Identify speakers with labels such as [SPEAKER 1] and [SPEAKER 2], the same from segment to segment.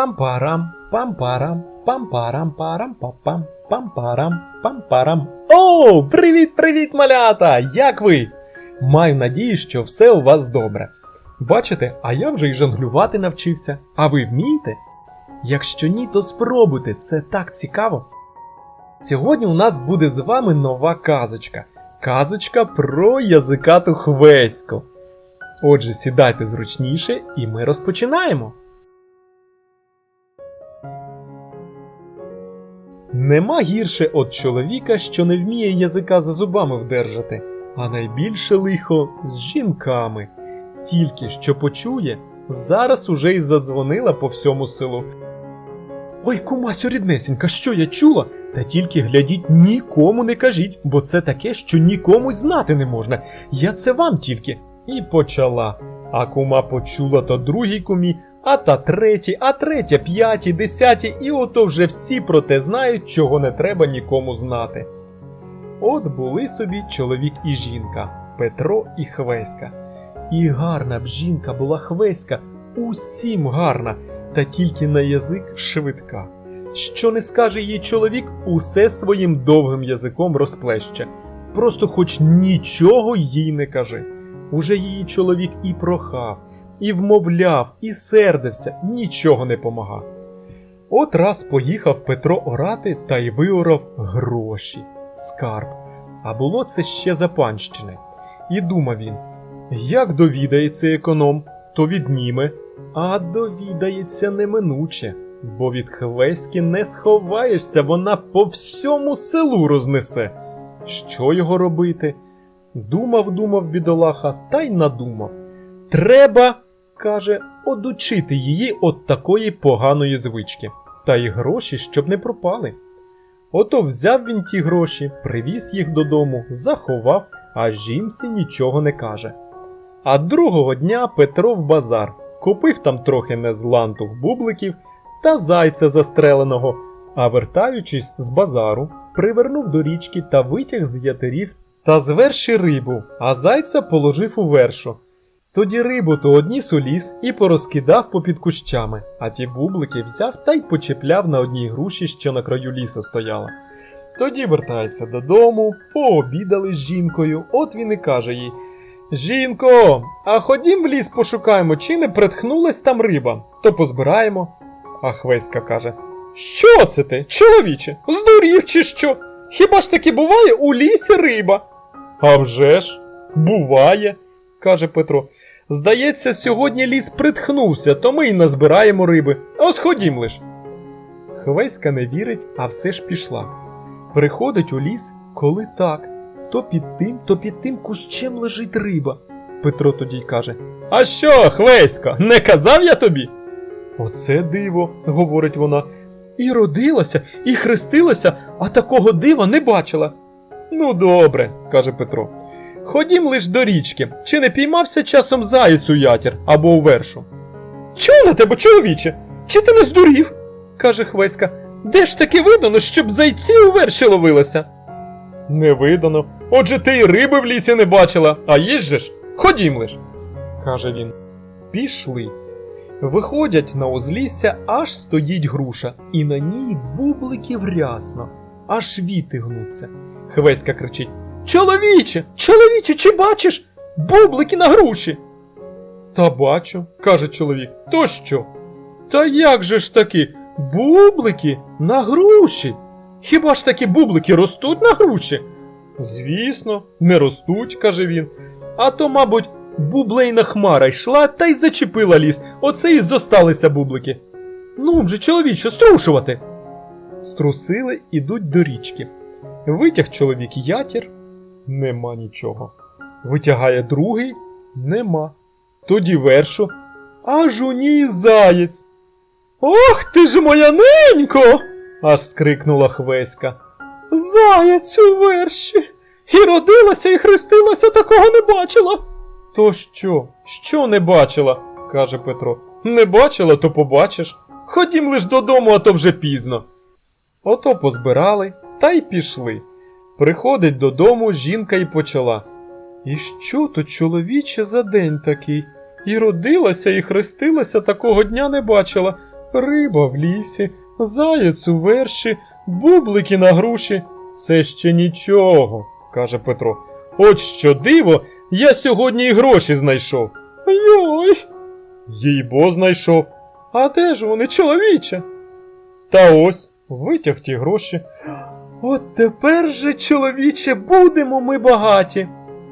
[SPEAKER 1] Пам-парам, пам-парам, пам-парам, парам, пам-пам, пам-парам, пам-парам. О, привіт, привіт, малята! Як ви? Маю надію, що все у вас добре. Бачите, а я вже й жонглювати навчився. А ви вмієте? Якщо ні, то спробуйте, це так цікаво. Сьогодні у нас буде з вами нова казочка. Казочка про язикату хвеську. Отже, сідайте зручніше, і ми розпочинаємо. Нема гірше от чоловіка, що не вміє язика за зубами вдержати, а найбільше лихо з жінками. Тільки що почує, зараз уже й задзвонила по всьому селу. Ой, кумасю ріднесенька, що я чула? Та тільки глядіть, нікому не кажіть, бо це таке, що нікому й знати не можна. Я це вам тільки. І почала. А кума почула то другій кумі, а та третій, а третя п'ятій, десятій, і ото вже всі про те знають, чого не треба нікому знати. От були собі чоловік і жінка, Петро і Хвеська. І гарна б жінка була Хвеська, усім гарна, та тільки на язик швидка. Що не скаже їй чоловік, усе своїм довгим язиком розплеще. Просто хоч нічого їй не кажи. Уже її чоловік і прохав, і вмовляв, і сердився, нічого не помагав. От раз поїхав Петро орати та й виорав гроші, скарб. А було це ще за панщини. І думав він: як довідається економ, то відніме, а довідається неминуче, бо від Хвеськи не сховаєшся, вона по всьому селу рознесе. Що його робити? Думав, думав бідолаха, та й надумав. Треба, каже, одучити її от такої поганої звички, та й гроші, щоб не пропали. Ото взяв він ті гроші, привіз їх додому, заховав, а жінці нічого не каже. А другого дня Петро в базар купив там трохи незлантух бубликів та зайця застреленого, а вертаючись з базару, привернув до річки та витяг з ятерів та з верші рибу, а зайця положив у вершу. Тоді рибу то одніс у ліс і порозкидав попід кущами, а ті бублики взяв та й почепляв на одній груші, що на краю лісу стояла. Тоді вертається додому, пообідали з жінкою, от він і каже їй: Жінко, а ходім в ліс пошукаємо, чи не притхнулась там риба, то позбираємо. А Хвеська каже: Що це ти, чоловіче? Здурів чи що? Хіба ж таки буває у лісі риба? «А вже ж, буває, каже Петро. Здається, сьогодні ліс притхнувся, то ми й назбираємо риби. Ось ходім лиш. Хвеська не вірить, а все ж пішла. Приходить у ліс, коли так. То під тим, то під тим кущем лежить риба. Петро тоді й каже: А що, Хвеська, не казав я тобі? Оце диво, говорить вона. І родилася, і хрестилася, а такого дива не бачила. Ну, добре, каже Петро. Ходім лиш до річки, чи не піймався часом заєць у ятір або у вершу? Чого на тебе, чоловіче? Чи ти не здурів? каже Хвеська. Де ж таки видано, щоб зайці у верші ловилися? Не видано. Отже, ти й риби в лісі не бачила, а ж? Ходім лиш, каже він. Пішли. Виходять на узлісся, аж стоїть груша, і на ній бубликів рясно, аж віти гнуться. Хвеська кричить: Чоловіче, чоловіче, чи бачиш? Бублики на груші. Та бачу, каже чоловік. То що? Та як же ж таки? Бублики на груші? Хіба ж таки бублики ростуть на груші? Звісно, не ростуть, каже він. А то, мабуть, бублейна хмара йшла та й зачепила ліс. Оце і зосталися бублики. Ну вже, чоловіче, струшувати. Струсили, ідуть до річки. Витяг чоловік ятір, нема нічого. Витягає другий, нема. Тоді вершу, аж у ній заєць. Ох ти ж моя ненько! аж скрикнула Хвеська. Заяць у верші. І родилася, і хрестилася, такого не бачила. То що? Що не бачила? каже Петро. Не бачила, то побачиш. Ходім лиш додому, а то вже пізно. Ото позбирали та й пішли. Приходить додому жінка і почала. І що то, чоловіче, за день такий? І родилася, і хрестилася, такого дня не бачила. Риба в лісі, заяць у верші, бублики на груші. Це ще нічого, каже Петро. От що диво, я сьогодні і гроші знайшов. Йой. Їй бо знайшов. А де ж вони, чоловіче? Та ось, витяг ті гроші. От тепер же, чоловіче, будемо ми багаті.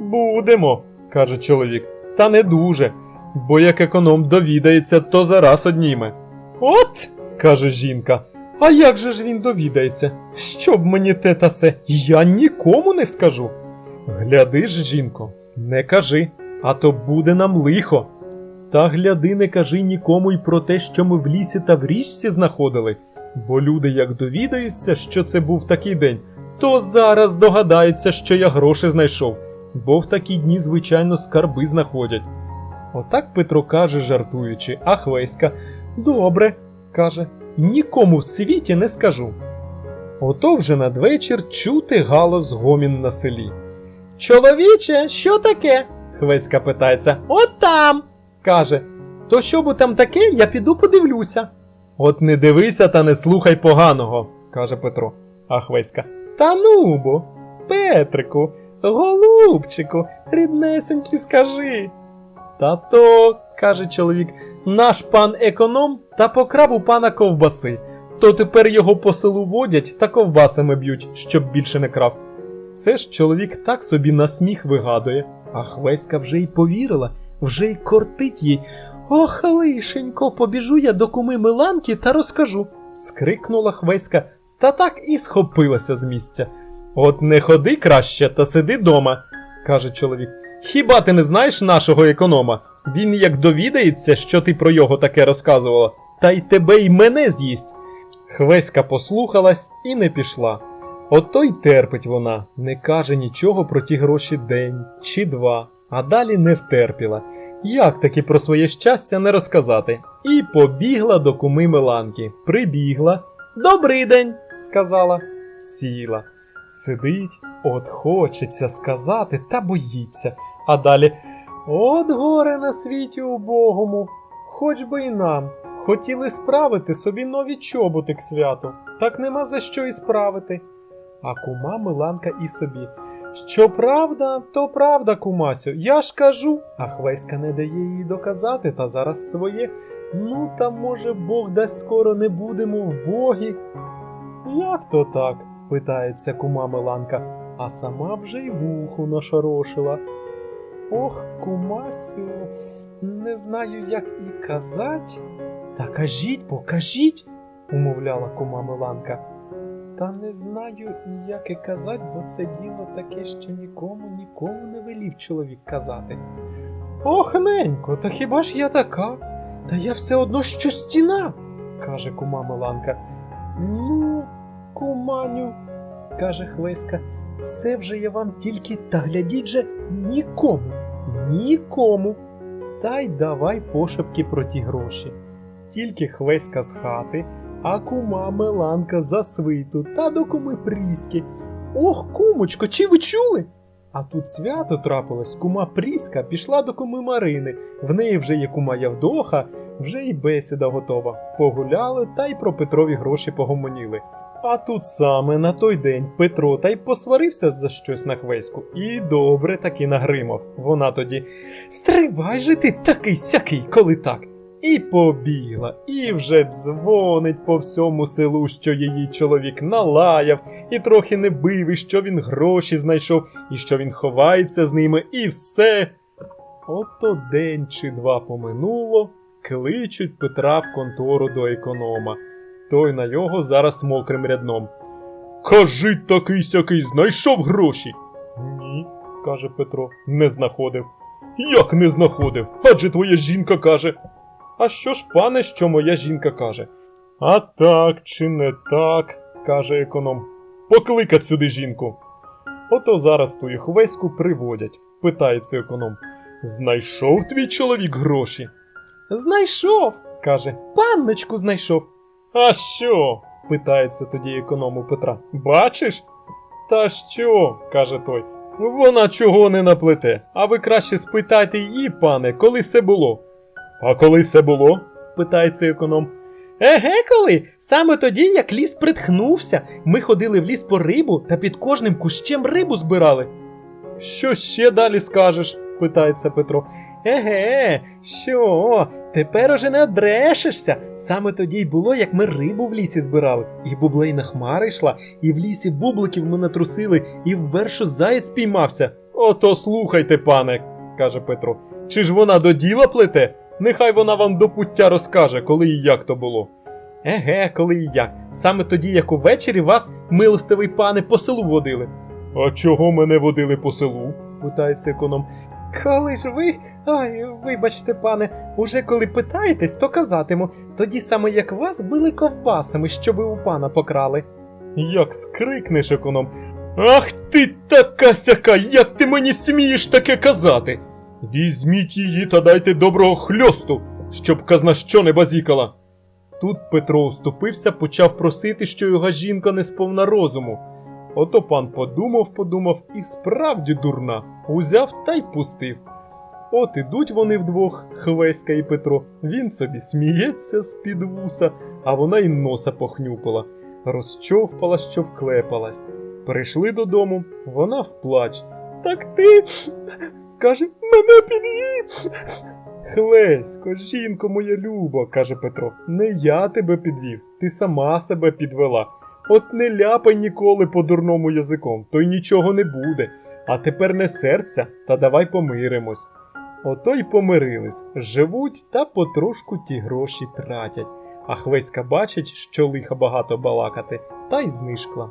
[SPEAKER 1] Будемо, каже чоловік, та не дуже, бо як економ довідається, то зараз одніме. От, каже жінка. А як же ж він довідається? Щоб мені те та се, я нікому не скажу. Гляди ж, жінко, не кажи, а то буде нам лихо. Та гляди, не кажи нікому й про те, що ми в лісі та в річці знаходили. Бо люди, як довідаються, що це був такий день, то зараз догадаються, що я гроші знайшов, бо в такі дні, звичайно, скарби знаходять. Отак Петро каже, жартуючи, а Хвеська Добре, каже, нікому в світі не скажу. Ото вже надвечір чути галас гомін на селі. Чоловіче, що таке? Хвеська питається. От там. каже. То що бо там таке, я піду подивлюся. От не дивися та не слухай поганого, каже Петро. А Хвеська. Та ну бо, Петрику, голубчику, ріднесенький скажи. Та то, каже чоловік, наш пан економ та покрав у пана ковбаси. То тепер його по селу водять та ковбасами б'ють, щоб більше не крав. Це ж чоловік так собі на сміх вигадує, а Хвеська вже й повірила, вже й кортить їй. Ох, лишенько, побіжу я до куми Миланки та розкажу. скрикнула Хвеська, та так і схопилася з місця. От не ходи краще, та сиди дома, каже чоловік. Хіба ти не знаєш нашого економа? Він як довідається, що ти про його таке розказувала, та й тебе й мене з'їсть. Хвеська послухалась і не пішла. Ото й терпить вона, не каже нічого про ті гроші день чи два, а далі не втерпіла. Як таки про своє щастя не розказати? І побігла до куми Миланки. Прибігла. Добрий день, сказала. Сіла. Сидить, от хочеться сказати, та боїться. А далі от горе на світі убогому, хоч би і нам. Хотіли справити собі нові чоботи к святу, так нема за що і справити. А кума Миланка і собі. Що правда, то правда, кумасю, я ж кажу. А Хвеська не дає їй доказати, та зараз своє. Ну, та може Бог дасть скоро не будемо в богі. Як то так? питається кума Миланка, а сама вже й вуху нашорошила. Ох, кумасю, не знаю, як і казать. Та кажіть, покажіть, умовляла кума Миланка. Та не знаю як і казать, бо це діло таке, що нікому нікому не велів чоловік казати. Ох, ненько, та хіба ж я така? Та я все одно що стіна, каже кума Миланка. Ну, куманю, каже Хвеська, це вже я вам тільки та глядіть же нікому, нікому. Та й давай пошепки про ті гроші. Тільки Хвеська з хати, а кума Меланка за свиту та до куми Пріски. Ох, кумочко, чи ви чули? А тут свято трапилось, кума Пріска пішла до куми Марини. В неї вже є кума Явдоха, вже й бесіда готова. Погуляли та й про Петрові гроші погомоніли. А тут саме на той день Петро та й посварився за щось на хвеську, і добре таки нагримав. Вона тоді Стривай же ти такий сякий, коли так. І побігла, і вже дзвонить по всьому селу, що її чоловік налаяв, і трохи не бив, і що він гроші знайшов, і що він ховається з ними, і все. Ото день чи два поминуло, кличуть Петра в контору до економа. Той на його зараз мокрим рядном. Кажи такий сякий, знайшов гроші. Ні, каже Петро, не знаходив. Як не знаходив? Адже твоя жінка каже. А що ж, пане, що моя жінка каже? А так чи не так, каже економ. Покликать сюди жінку. Ото зараз ту їх веську приводять, питається економ. Знайшов твій чоловік гроші? Знайшов, каже, панночку знайшов. А що? питається тоді економ Петра. Бачиш? Та що? каже той. Вона чого не наплете, а ви краще спитайте її, пане, коли це було. А коли це було? питається економ. Еге, коли? Саме тоді, як ліс притхнувся, ми ходили в ліс по рибу та під кожним кущем рибу збирали. Що ще далі скажеш? питається Петро. Еге, що? Тепер уже не одбрешешся. Саме тоді й було, як ми рибу в лісі збирали, і бублейна хмара йшла, і в лісі бубликів ми натрусили, і ввершу заєць піймався. Ото слухайте, пане, каже Петро. Чи ж вона до діла плете? Нехай вона вам до пуття розкаже, коли і як то було. Еге, коли і як. Саме тоді, як увечері вас, милостивий пане, по селу водили. А чого мене водили по селу? питається економ. Коли ж ви. Ай, вибачте, пане, уже коли питаєтесь, то казатиму. Тоді саме як вас били ковбасами, що ви у пана покрали. Як скрикнеш, економ. Ах ти така сяка, як ти мені смієш таке казати? Візьміть її та дайте доброго хльосту, щоб казна що не базікала. Тут Петро уступився, почав просити, що його жінка не сповна розуму. Ото пан подумав, подумав і справді дурна, узяв та й пустив. От ідуть вони вдвох, Хвеська і Петро. Він собі сміється з-під вуса, а вона й носа похнюпила, розчовпала, що вклепалась. Прийшли додому, вона вплач. Так ти. Каже, мене підвів. Хвесько, жінко моя любо, каже Петро, не я тебе підвів, ти сама себе підвела. От не ляпай ніколи по дурному язиком, то й нічого не буде. А тепер не серця, та давай помиримось. Ото й помирились, живуть та потрошку ті гроші тратять. А Хвеська бачить, що лиха багато балакати, та й знишкла.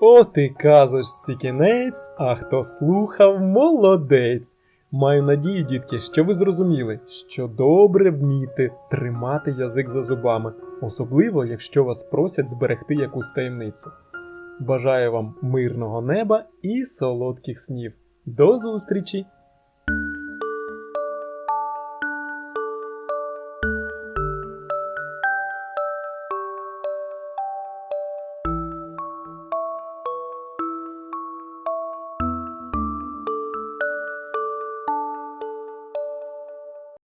[SPEAKER 1] От і казочці кінець, а хто слухав, молодець. Маю надію, дітки, що ви зрозуміли, що добре вміти тримати язик за зубами, особливо якщо вас просять зберегти якусь таємницю. Бажаю вам мирного неба і солодких снів. До зустрічі!